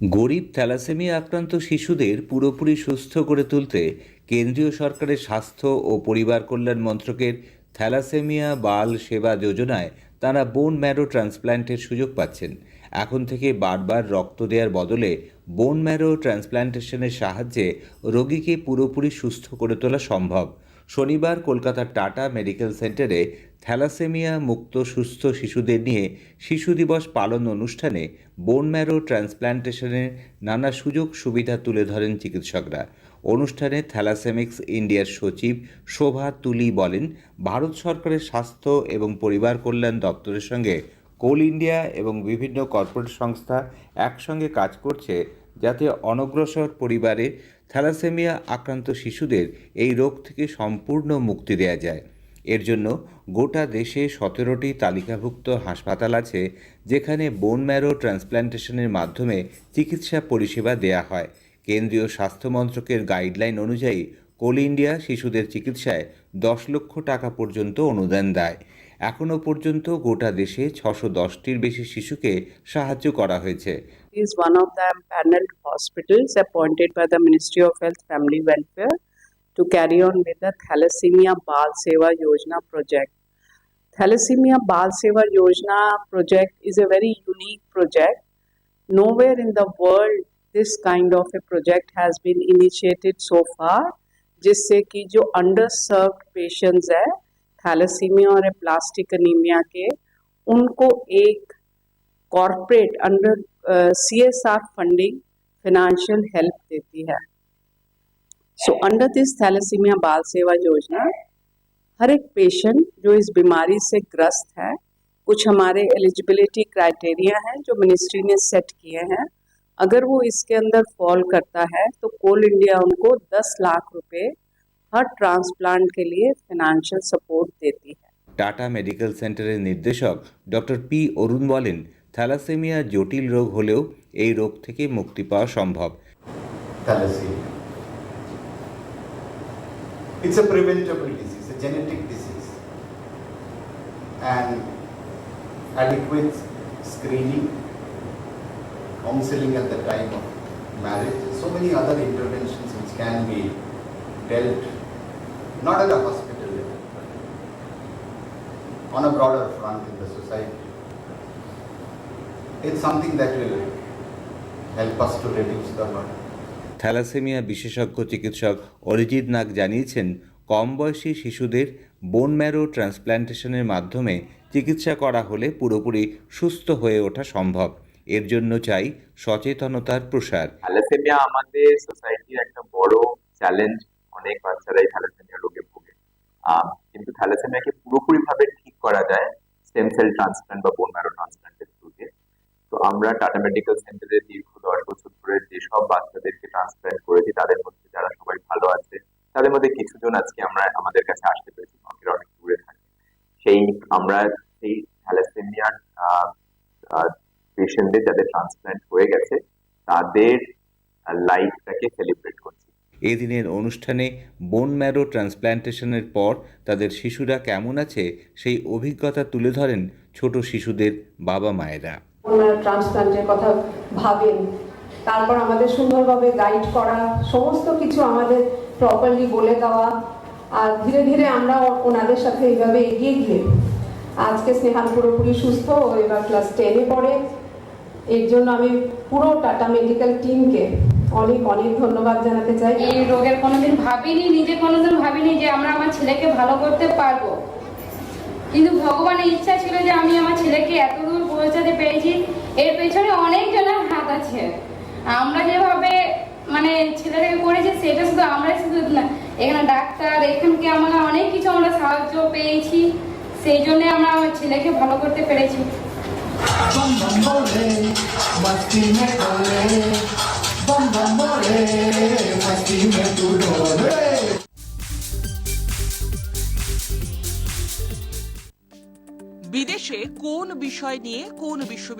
গরিব থ্যালাসেমিয়া আক্রান্ত শিশুদের পুরোপুরি সুস্থ করে তুলতে কেন্দ্রীয় সরকারের স্বাস্থ্য ও পরিবার কল্যাণ মন্ত্রকের থ্যালাসেমিয়া বাল সেবা যোজনায় তারা বোন ম্যারো ট্রান্সপ্ল্যান্টের সুযোগ পাচ্ছেন। এখন থেকে বারবার রক্ত দেওয়ার বদলে বোন ম্যারো ট্রান্সপ্ল্যান্টেশনের সাহায্যে রোগীকে পুরোপুরি সুস্থ করে তোলা সম্ভব। শনিবার কলকাতার টাটা মেডিকেল সেন্টারে থ্যালাসেমিয়া মুক্ত সুস্থ শিশুদের নিয়ে শিশু দিবস পালন অনুষ্ঠানে বোন ম্যারো ট্রান্সপ্ল্যান্টেশনের নানা সুযোগ সুবিধা তুলে ধরেন চিকিৎসকরা। অনুষ্ঠানে থ্যালাসেমিক্স ইন্ডিয়ার সচিব শোভা তুলি বলেন, ভারত সরকারের স্বাস্থ্য এবং পরিবার কল্যাণ দপ্তরের সঙ্গে কোল ইন্ডিয়া এবং বিভিন্ন কর্পোরেট সংস্থা একসঙ্গে কাজ করছে যাতে অনগ্রসর পরিবারে থ্যালাসেমিয়া আক্রান্ত শিশুদের এই রোগ থেকে সম্পূর্ণ মুক্তি দেওয়া যায়। এর জন্য গোটা দেশে সতেরোটি তালিকাভুক্ত হাসপাতাল আছে, যেখানে বোন ম্যারো ট্রান্সপ্ল্যান্টেশনের মাধ্যমে চিকিৎসা পরিষেবা দেয়া হয়। কেন্দ্রীয় স্বাস্থ্য মন্ত্রকের গাইডলাইন অনুযায়ী, কোল ইন্ডিয়া শিশুদের চিকিৎসায় দশ লক্ষ টাকা পর্যন্ত অনুদান দেয়। এখনও পর্যন্ত গোটা দেশে ছশো দশটির বেশি শিশুকে সাহায্য করা হয়েছে। Is one of the paneled hospitals appointed by the Ministry of Health Family Welfare to carry on with the Thalassemia Bal Seva Yojana project. Thalassemia Bal Seva Yojana project is a very unique project. Nowhere in the world this kind of a project has been initiated so far जिससे कि जो served patients है thalassaemia और plastic anaemia के उनको एक corporate under C S R funding financial help देती है सो अंडर दिस थैलेसीमिया बाल सेवा योजना हर एक पेशेंट जो इस बीमारी से ग्रस्त है कुछ हमारे एलिजिबिलिटी क्राइटेरिया हैं जो मिनिस्ट्री ने सेट किए हैं अगर वो इसके अंदर फॉल करता है तो कोल इंडिया उनको 10 लाख रुपए हर ट्रांसप्लांट के लिए फाइनेंशियल सपोर्ट देती है টাটা মেডিকেল সেন্টারের নির্দেশক ডক্টর পি অরুণ বলেন থ্যালাসেমিয়া জটিল রোগ হলেও এই রোগ থেকে মুক্তি পাওয়া সম্ভব. It's a preventable disease, a genetic disease. And adequate screening, counseling at the time of marriage, so many other interventions which can be dealt not at a hospital level, on a broader front in the society. It's something that will help us to reduce the burden. Thalassaemia বিশেষজ্ঞ চিকিৎসক অরিজিৎ নাগ জানিয়েছেন কম বয়সী শিশুদের bone marrow ট্রান্সপ্ল্যান্টেশনের মাধ্যমে চিকিৎসা করা হলে পুরোপুরি সুস্থ হয়ে ওঠা সম্ভব। এর জন্য চাই সচেতনতার প্রসার। থ্যালাসেমিয়া আমাদের সোসাইটির একটা বড় চ্যালেঞ্জ অনেক বাচ্চারাই থ্যালাসেমিয়া রোগে ভোগে। আহ, কিন্তু থ্যালাসেমিয়াকে পুরোপুরিভাবে ঠিক করা যায়। স্টেম সেল ট্রান্সপ্লান্ট বা বোন ম্যারো তো আমরা টাটা মেডিকেল সেন্টারে দীর্ঘ দশ বছর ধরে যেসব বাচ্চাদেরকে ট্রান্সপ্লান্ট করেছি, তাদের মধ্যে যারা সবাই ভালো আছে, তাদের মধ্যে কিছুজন আজকে আমরা আমাদের কাছে আসতে পেরেছি বাকিরা অনেক দূরে থাকে। সেই আমরা সেই থ্যালাসেমিয়ার পেশেন্টদের যাদের ট্রান্সপ্লান্ট হয়ে গেছে, তাদের লাইফটাকে সেলিব্রেট করছি। এদিনের অনুষ্ঠানে বোন ম্যারো ট্রান্সপ্ল্যান্টেশনের পর তাদের শিশুরা কেমন আছে, সেই অভিজ্ঞতা তুলে ধরেন ছোট শিশুদের বাবা মায়েরা ট্রান্সপ্লান্টের কথা ভাবেন। তারপর আমাদের সুন্দরভাবে গাইড করা, সমস্ত কিছু আমাদের প্রপারলি বলে দেওয়া, আর ধীরে ধীরে আমরা ওনাদের সাথে এইভাবে এগিয়ে গিয়ে, আজকে স্নেহাল পুরোপুরি সুস্থ, ও এবার ক্লাস টেনে পড়ে। এর জন্য আমি পুরো টাটা মেডিকেল টিমকে অনেক অনেক ধন্যবাদ জানাতে চাই। এই রোগের কোনোদিন ভাবিনি, নিজে কোনোদিন ভাবিনি যে আমরা আমার ছেলেকে ভালো করতে পারব। কিন্তু ভগবানের ইচ্ছা ছিল যে আমি আমার ছেলেকে এত দূর পৌঁছাতে পেরেছি। এর পেছনে অনেক জনের হাত আছে। আমরা যেভাবে মানে ছেলেটাকে করেছি, সেটা শুধু আমরা শুধু না, এখানে ডাক্তার, এখানকে আমরা অনেক কিছু আমরা সাহায্য পেয়েছি। সেই জন্য আমরা আমার ছেলেকে ভালো করতে পেরেছি। bum কোন বিষয় নিয়ে কোন বিশ্ববিদ্যালয়